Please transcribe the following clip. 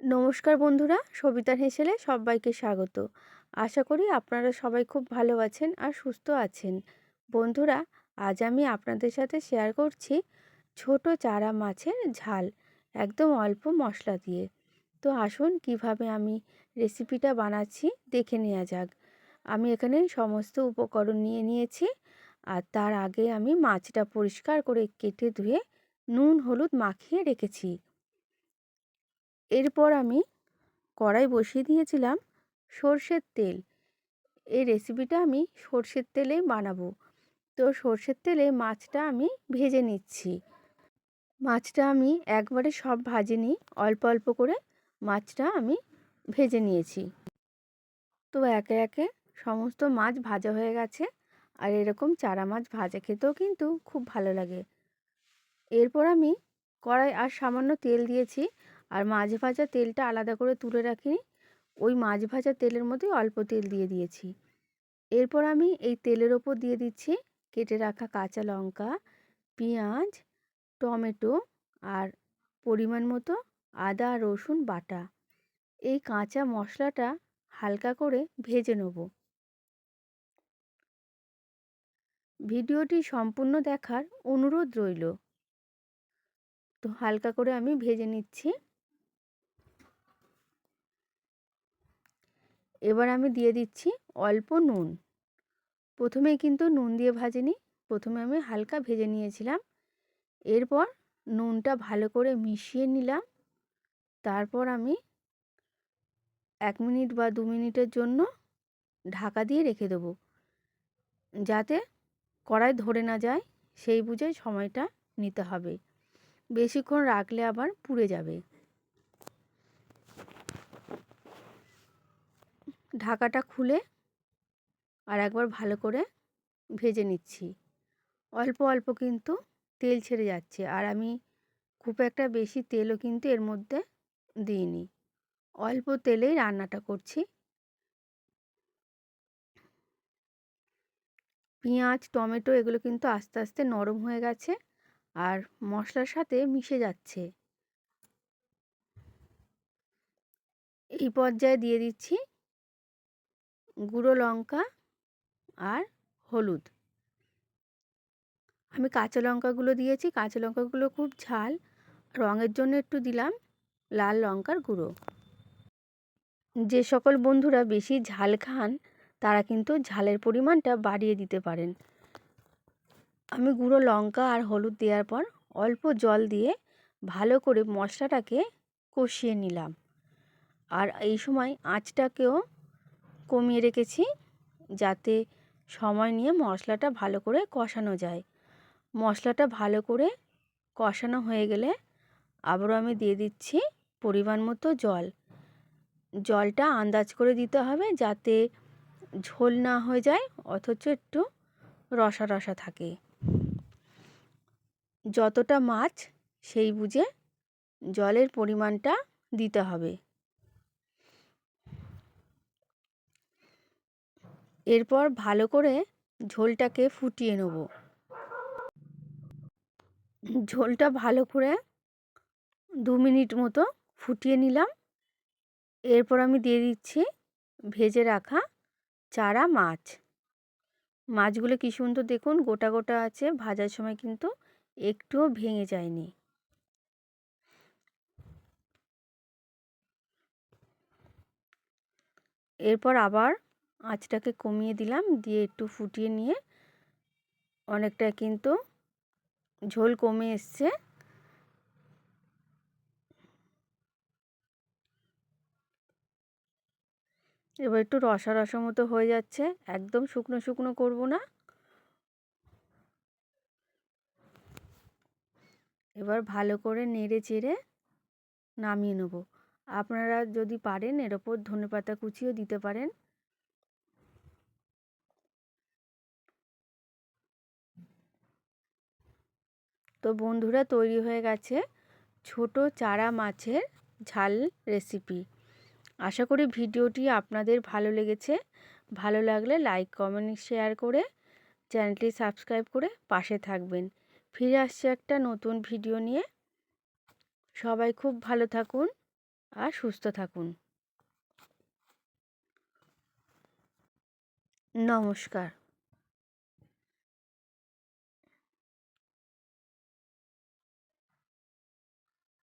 নমস্কার বন্ধুরা, সবিতার হেসেলে সবাইকে স্বাগত। আশা করি আপনারা সবাই খুব ভালো আছেন আর সুস্থ আছেন। বন্ধুরা, আজ আমি আপনাদের সাথে শেয়ার করছি ছোট চারা মাছের ঝাল, একদম অল্প মশলা দিয়ে। তো আসুন কীভাবে আমি রেসিপিটা বানাচ্ছি দেখে নেওয়া যাক। আমি এখানে সমস্ত উপকরণ নিয়ে নিয়েছি আর তার আগে আমি মাছটা পরিষ্কার করে কেটে ধুয়ে নুন, হলুদ মাখিয়ে রেখেছি। এরপর আমি কড়াই বসিয়ে দিয়েছিলাম সর্ষের তেল। এই রেসিপিটা আমি সর্ষের তেলেই বানাবো। তো সর্ষের তেলে মাছটা আমি ভেজে নিচ্ছি। মাছটা আমি একবারে সব ভাজিনি অল্প অল্প করে মাছটা আমি ভেজে নিয়েছি। তো একে একে সমস্ত মাছ ভাজা হয়ে গেছে। আর এরকম চারা মাছ ভাজা খেতেও কিন্তু খুব ভালো লাগে। এরপর আমি কড়াই আর সামান্য তেল দিয়েছি। আর মাছ ভাজা তেলটা আলাদা করে তুলে রাখিনি। ওই মাছ ভাজা তেলের মধ্যে অল্প তেল দিয়ে দিয়েছি। এরপর আমি এই তেলের ওপর দিয়ে দিচ্ছি কেটে রাখা কাঁচা লঙ্কা, পেঁয়াজ, টমেটো আর পরিমাণ মতো আদা, রসুন বাটা। এই কাঁচা মশলাটা হালকা করে ভেজে নেব। ভিডিওটি সম্পূর্ণ দেখার অনুরোধ রইল। তো হালকা করে আমি ভেজে নিচ্ছি। এবার আমি দিয়ে দিচ্ছি অল্প নুন। প্রথমে কিন্তু নুন দিয়ে ভাজিনি, প্রথমে আমি হালকা ভেজে নিয়েছিলাম। এরপর নুনটা ভালো করে মিশিয়ে নিলাম। তারপর আমি এক মিনিট বা দু মিনিটের জন্য ঢাকা দিয়ে রেখে দেবো। যাতে কড়াই ধরে না যায়, সেই বুঝে সময়টা নিতে হবে। বেশিক্ষণ রাখলে আবার পুড়ে যাবে। ঢাকাটা খুলে আর একবার ভালো করে ভেজে নিচ্ছি। অল্প অল্প কিন্তু তেল ছেড়ে যাচ্ছে আর আমি খুব একটা বেশি তেলও কিন্তু এর মধ্যে দিইনি। অল্প তেলেই রান্নাটা করছি। পেঁয়াজ, টমেটো এগুলো কিন্তু আস্তে আস্তে নরম হয়ে গেছে আর মশলার সাথে মিশে যাচ্ছে। এই পর্যায়ে দিয়ে দিচ্ছি গুঁড়ো লঙ্কা আর হলুদ। আমি কাঁচা লঙ্কাগুলো দিয়েছি, কাঁচা লঙ্কাগুলো খুব ঝাল। রঙের জন্য একটু দিলাম লাল লঙ্কার গুঁড়ো। যে সকল বন্ধুরা বেশি ঝাল খান, তারা কিন্তু ঝালের পরিমাণটা বাড়িয়ে দিতে পারেন। আমি গুঁড়ো লঙ্কা আর হলুদ দেওয়ার পর অল্প জল দিয়ে ভালো করে মশলাটাকে কষিয়ে নিলাম। আর এই সময় আঁচটাকেও কমিয়ে রেখেছি যাতে সময় নিয়ে মশলাটা ভালো করে কষানো যায়। মশলাটা ভালো করে কষানো হয়ে গেলে আবারও আমি দিয়ে দিচ্ছি পরিমাণ মতো জল। জলটা আন্দাজ করে দিতে হবে যাতে ঝোল না হয়ে যায় অথচ একটু রসা রসা থাকে। যতটা মাছ সেই বুঝে জলের পরিমাণটা দিতে হবে। এরপর ভালো করে ঝোলটাকে ফুটিয়ে নেব। ঝোলটা ভালো করে দু মিনিট মতো ফুটিয়ে নিলাম। এরপর আমি দিয়ে দিচ্ছি ভেজে রাখা চারা মাছ। মাছগুলো কী সুন্দর দেখুন, গোটা গোটা আছে, ভাজার সময় কিন্তু একটুও ভেঙে যায়নি। এরপর আবার আঁচটাকে কমিয়ে দিলাম, দিয়ে একটু ফুটিয়ে নিয়ে অনেকটা কিন্তু ঝোল কমে এসছে। এবার একটু রসা রসা মতো হয়ে যাচ্ছে, একদম শুকনো শুকনো করব না। এবার ভালো করে নেড়ে চেড়ে নামিয়ে নেব। আপনারা যদি পারেন এর ওপর ধনে পাতা কুচিও দিতে পারেন। তো বন্ধুরা তৈরি হয়ে গেছে ছোট চারা মাছের ঝাল রেসিপি আশা করি ভিডিওটি আপনাদের ভালো লেগেছে। ভালো লাগলে লাইক কমেন্ট শেয়ার করে চ্যানেলটি সাবস্ক্রাইব করে পাশে থাকবেন। ফিরে আসছে একটা নতুন ভিডিও নিয়ে। সবাই খুব ভালো থাকুন আর সুস্থ থাকুন। নমস্কার।